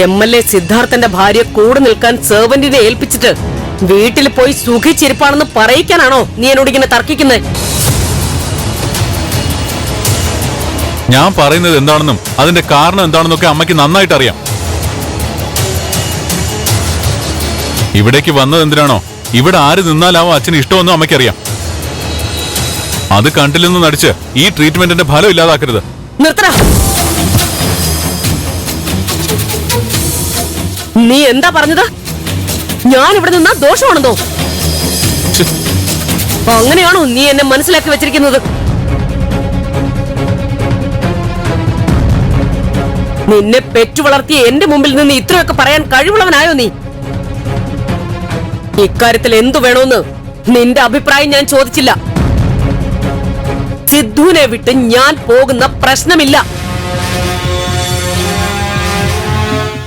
M L A സിദ്ധാർത്ഥന്റെ ഭാര്യ കൂടെ നിൽക്കാൻ സെർവന്റിനെ ഏൽപ്പിച്ചിട്ട് വീട്ടിൽ പോയി സുഖിച്ചിരിപ്പാണെന്ന് പറയിക്കാനാണോ നീ എന്നോട് ഇങ്ങനെ തർക്കിക്കുന്നത് ഞാൻ പറയുന്നത് എന്താണെന്നും അതിന്റെ കാരണം എന്താണെന്നൊക്കെ അമ്മയ്ക്ക് നന്നായിട്ട് അറിയാം ഇവിടേക്ക് വന്നത് എന്തിനാണോ? ഇവിടെ ആര് നിന്നാലാവോ അച്ഛന് ഇഷ്ടമെന്നും അമ്മയ്ക്കറിയാം. അത് കണ്ടില്ലെന്ന് നടിച്ച് ഈ ട്രീറ്റ്മെന്റിന്റെ ഫലം ഇല്ലാതാക്കരുത്. നിർത്തട. നീ എന്താ പറഞ്ഞത്? ഞാൻ ഇവിടെ നിന്നാ ദോഷമാണെന്നോ? അങ്ങനെയാണോ നീ എന്നെ മനസ്സിലാക്കി വെച്ചിരിക്കുന്നത്? നിന്നെ പെറ്റു വളർത്തിയ എന്റെ മുമ്പിൽ നിന്ന് ഇത്രയൊക്കെ പറയാൻ കഴിവുള്ളവനായോ നീ? ഇക്കാര്യത്തിൽ എന്തു വേണോന്ന് നിന്റെ അഭിപ്രായം ഞാൻ ചോദിച്ചില്ല. സിദ്ധുവിനെ വിട്ട് ഞാൻ പോകുന്ന പ്രശ്നമില്ല.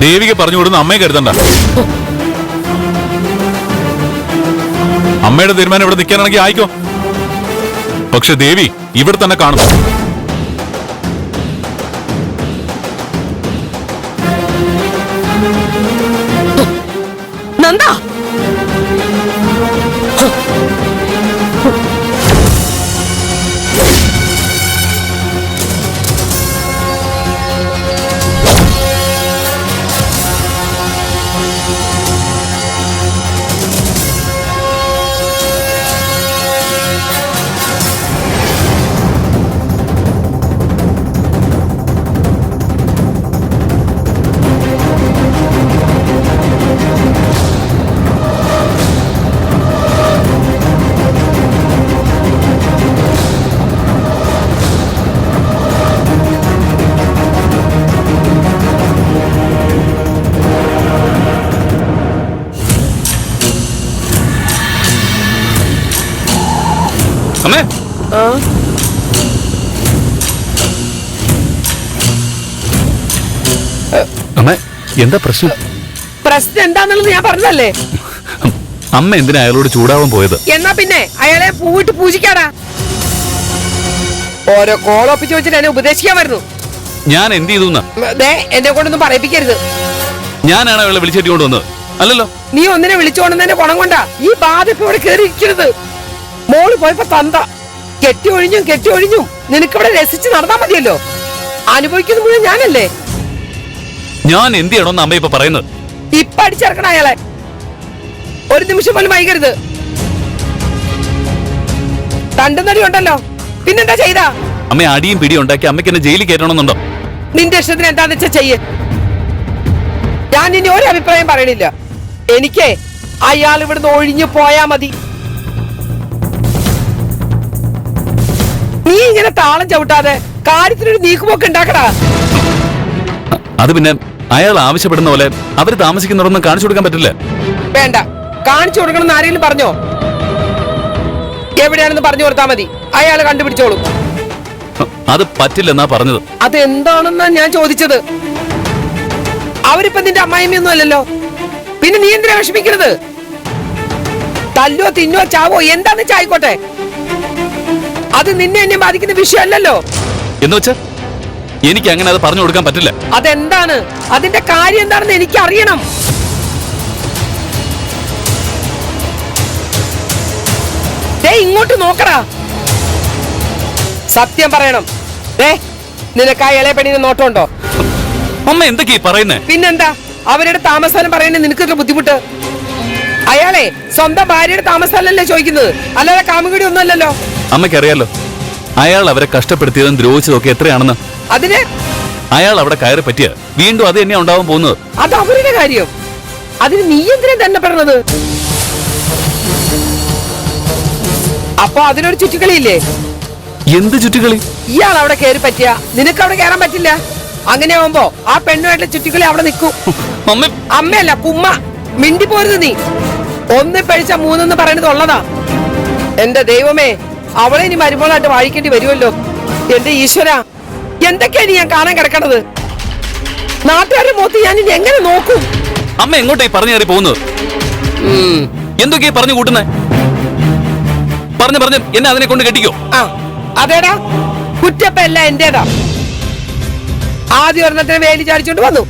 ദേവിക പറഞ്ഞു കൊടുന്ന് അമ്മയെ കരുതണ്ട. അമ്മയുടെ തീരുമാനം ഇവിടെ നിൽക്കാനാണെങ്കിൽ ആയിക്കോ. പക്ഷെ ദേവി ഇവിടെ തന്നെ കാണും. നന്ദ. അമ്മ എന്താ പ്രശ്നം? പ്രശ്നം എന്താന്നുള്ളത് ഞാൻ പറഞ്ഞതല്ലേ? അമ്മ എന്തിനാ അയാളോട് ചൂടാവാൻ പോയത്? എന്നാ പിന്നെ അയാളെ പൂവിട്ട് പൂജിക്കാടാ. ഓരോ കോളൊപ്പിച്ച് വെച്ചിട്ട് എന്നെ ഉപദേശിക്കാൻ വരുന്നു. ഞാൻ എന്ത് ചെയ്തു ദേ എന്നെ കൊണ്ടൊന്നും പറയിപ്പിക്കരുത്. ഞാനാണ് അവളെ വിളിച്ചിട്ട് കൊണ്ടുവന്നത് അല്ലല്ലോ. നീ ഒന്നിനെ വിളിച്ചോണ്ടെന്നെ ഗുണം കൊണ്ടാ. ഈ ബാധ ഇപ്പൊ ഇവിടെ കയറിയിരിക്കരുത് മോൾ പോയപ്പോ തന്ത. കെട്ടി ഒഴിഞ്ഞും കെട്ടി ഒഴിഞ്ഞും. നിനക്കിവിടെ രസിച്ച് നടന്നാ മതിയല്ലോ. അനുഭവിക്കുന്ന മുഴുവൻ ഞാനല്ലേ? ഞാൻ എന്ത് ചെയ്യണമെന്ന് അമ്മ ഇപ്പൊ പറയുന്നത്? ഇപ്പൊ അടിച്ചിറക്കണം അയാളെ. ഒരു നിമിഷം പോലും വൈകരുത്. തണ്ടുന്നടി ഉണ്ടല്ലോ. പിന്നെന്താ ചെയ്താ? അമ്മ അടിയും പിടിയും ഉണ്ടാക്കി അമ്മയ്ക്ക് എന്നെ ജയിലിൽ കയറ്റണമെന്നുണ്ടോ? നിന്റെ ഇഷ്ടത്തിന് എന്താന്ന് വെച്ചാ ചെയ്യ്. ഞാൻ ഇനി ഒരു അഭിപ്രായം പറയണില്ല. എനിക്ക് അയാൾ ഇവിടുന്ന് ഒഴിഞ്ഞു പോയാ മതി. നീ ഇങ്ങനെ താളം ചവിട്ടാതെ കാര്യത്തിനൊരു നീക്കുപോക്ക് ഉണ്ടാക്കടാ. അത് പിന്നെ അയാൾ ആവശ്യപ്പെടുന്ന പോലെ അവർ താമസിക്കുന്നവരൊന്നും കാണിച്ചു കൊടുക്കാൻ പറ്റില്ല. വേണ്ട. കാണിച്ചു കൊടുക്കണം എന്ന് ആരെങ്കിലും പറഞ്ഞോ? എവിടെയാണെന്ന് പറഞ്ഞു കൊടുത്താ മതി. അയാൾ കണ്ടുപിടിച്ചോളൂ. അത് പറ്റില്ലെന്നാ പറഞ്ഞത്. അത് എന്താണെന്നാ ഞാൻ ചോദിച്ചത്? അവരിപ്പോ നിന്റെ അമ്മായിമ്മയൊന്നും അല്ലല്ലോ. പിന്നെ നീ എന്തിനാ വിഷമിക്കരുത് തല്ലോ തിന്നോ ചാവോ എന്താന്ന് ചായിക്കോട്ടെ അത് നിന്നെ എന്നെ ബാധിക്കുന്ന വിഷയമല്ലല്ലോ. എന്ന് വെച്ചാ? എനിക്ക് അങ്ങനെ അത് പറഞ്ഞു കൊടുക്കാൻ പറ്റില്ല. അതെന്താണ്? അതിന്റെ കാര്യം എന്താണെന്ന് എനിക്ക് അറിയണം ഇങ്ങോട്ട് നോക്കടാ. സത്യം പറയണം. ഏ നിനക്ക് ആ ഇളയ പെണ്ണിന് നോട്ടമുണ്ടോ? അമ്മ എന്തൊക്കെയാ പറയുന്നേ? പിന്നെന്താ? അവരുടെ താമസം പറയുന്നത് നിനക്ക് ബുദ്ധിമുട്ട്? അയാളെ സ്വന്തം ഭാര്യയുടെ താമസമല്ലേ ചോദിക്കുന്നത്? അല്ലാതെ കാമുകടി ഒന്നുമല്ലല്ലോ. അമ്മയ്ക്കറിയാലോ അയാൾ അവരെ കഷ്ടപ്പെടുത്തിയതും ദ്രോഹിച്ചതും ഒക്കെ എത്രയാണെന്ന്? അതിന്? അയാൾ അവിടെ കയറി പറ്റിയ വീണ്ടും അത് തന്നെയാ ഉണ്ടാവാൻ പോകുന്നത്. അത് അവരുടെ കാര്യം. അതിന് നീ എന്തിനാ തന്നെ പറഞ്ഞത് അപ്പൊ അതിനൊരു ചുറ്റിക്കളിയില്ലേ എന്ത് ചുറ്റിക്കളി ഇയാൾ അവിടെ കയറി പറ്റിയ. നിനക്ക് അവിടെ കയറാൻ പറ്റില്ല. അങ്ങനെ ആവുമ്പോ ആ പെണ്ണുമായിട്ടുള്ള ചുറ്റിക്കളി അവിടെ നിൽക്കും. അമ്മ അമ്മയല്ല കുമ്മ മിണ്ടി പോരുത് നീ. ഒന്ന് പഴിച്ച മൂന്നെന്ന് പറയുന്നത് ഉള്ളതാ. എന്റെ ദൈവമേ അവളെ ഇനി മരുമോളായിട്ട് വാഴിക്കേണ്ടി വരുമല്ലോ? എന്റെ ഈശ്വര എന്തൊക്കെയാണ് ഞാൻ കാണാൻ കിടക്കണത്? നാട്ടുകാരുടെ മുഖത്ത് ഞാൻ ഇനി എങ്ങനെ നോക്കും? അമ്മ എങ്ങോട്ടേ പറഞ്ഞു കയറി പോകുന്നത്? എന്തൊക്കെയാ പറഞ്ഞു കൂട്ടുന്നേ? പറഞ്ഞു പറഞ്ഞു എന്നെ അതിനെ കൊണ്ട് കെട്ടിക്കോ. ആ അതേടാ. കുറ്റപ്പ എല്ലാം എന്റേതാ. ആദ്യ ഒരെണ്ണത്തിന് വേലി ചാടിച്ചോണ്ട് വന്നു.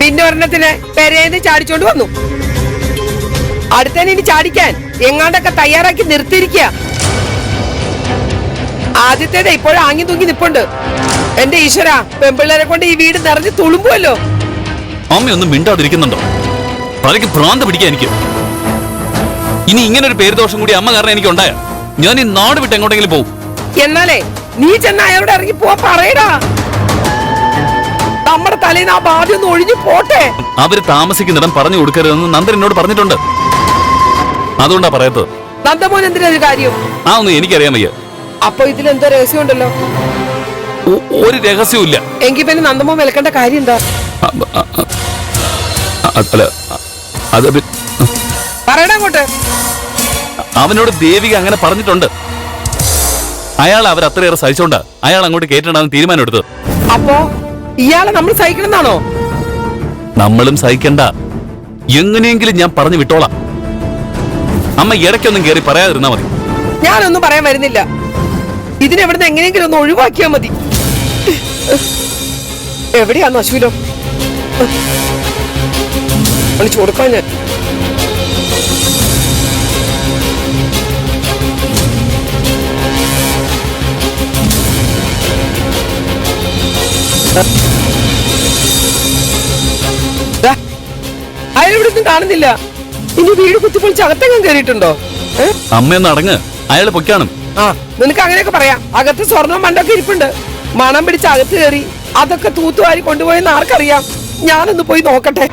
പിന്നെ ഒരെണ്ണത്തിന് പെരേന്ന് ചാടിച്ചോണ്ട് വന്നു. അടുത്തതിന് ഇനി ചാടിക്കാൻ എങ്ങാണ്ടൊക്കെ തയ്യാറാക്കി നിർത്തിയിരിക്കുക. ആദ്യത്തേത് ഇപ്പോഴും ആങ്ങി തൂങ്ങി നിപ്പുണ്ട്. എന്റെ ഈശ്വര പെമ്പിള്ളേരെ കൊണ്ട് ഈ വീട് നിറഞ്ഞ് തുളുമ്പുമല്ലോ അമ്മയൊന്നും മിണ്ടാതിരിക്കുന്നുണ്ടോ? തലയ്ക്ക് ഭ്രാന്ത് പിടിക്കാൻ എനിക്ക്. ഇനി ഇങ്ങനെ ഒരു പേര് ദോഷം കൂടി അമ്മ കാരണം എനിക്ക് ഉണ്ടായ ഞാൻ ഈ നാട് വിട്ട് എങ്ങോട്ടെങ്കിലും പോകും എന്നാലേ നീ ചെന്ന അയാളോട് ഇറങ്ങി പോവാ പറയടാ. നമ്മുടെ തലേന്ന് ആ ബാധ്യം ഒന്ന് ഒഴിഞ്ഞു പോട്ടെ. അവർ താമസിക്കുന്നിടം പറഞ്ഞു കൊടുക്കരുതെന്ന് നന്ദൻ എന്നോട് പറഞ്ഞിട്ടുണ്ട്. അതുകൊണ്ടാ പറയത്തത് നന്ദമോൻ എന്തിനാ ഒരു കാര്യം? ആ ഒന്നും എനിക്കറിയാൻ വയ്യ. അപ്പൊ ഇതിൽ എന്തോ രഹസ്യം ഉണ്ടല്ലോ ഒരു രഹസ്യവും ഇല്ല എങ്കിൽ പിന്നെ നന്ദമോൻ വിലക്കേണ്ട കാര്യം എന്താ അ- അ- അ- അ- അല്ല അ- അത് പി- പറയടാ അങ്ങോട്ട്. അവനോട് ദേവിക അങ്ങനെ പറഞ്ഞിട്ടുണ്ട്. അയാൾ അവർ അത്രയേറെ സഹിച്ചോണ്ടാ. അയാൾ അങ്ങോട്ട് കേട്ടിട്ടുണ്ടാകുന്ന തീരുമാനം എടുത്തത് അപ്പോ ഇയാളെ നമ്മൾ സഹിക്കണമെന്നാണോ? നമ്മളും സഹിക്കണ്ട. എങ്ങനെയെങ്കിലും ഞാൻ പറഞ്ഞു വിട്ടോളാം. അമ്മ ഇടയ്ക്കൊന്നും കയറി പറയാതിരുന്നാ മതി. ഞാനൊന്നും പറയാൻ വരുന്നില്ല. ഇതിനെവിടുന്ന് എങ്ങനെയെങ്കിലും ഒന്ന് ഒഴിവാക്കിയാ മതി. എവിടെയാന്ന് അശ്വിനോ? വിളിച്ചു കൊടുക്കാൻ ഞാൻ. അയാളിവിടുന്ന് കാണുന്നില്ല. ഇനി വീട് കുത്തിപ്പൊളിച്ച് അകത്തെങ്ങും കയറിയിട്ടുണ്ടോ? അമ്മയൊന്ന് അടങ്ങ്. അയാൾ പൊക്കാണ് ആ നിനക്ക് അങ്ങനെയൊക്കെ പറയാം. അകത്ത് സ്വർണം മണ്ടൊക്കെ ഇരിപ്പുണ്ട്. മണം പിടിച്ച് അകത്ത് കയറി അതൊക്കെ തൂത്തുവാരി കൊണ്ടുപോയെന്ന് ആർക്കറിയാം? ഞാനൊന്ന് പോയി നോക്കട്ടെ.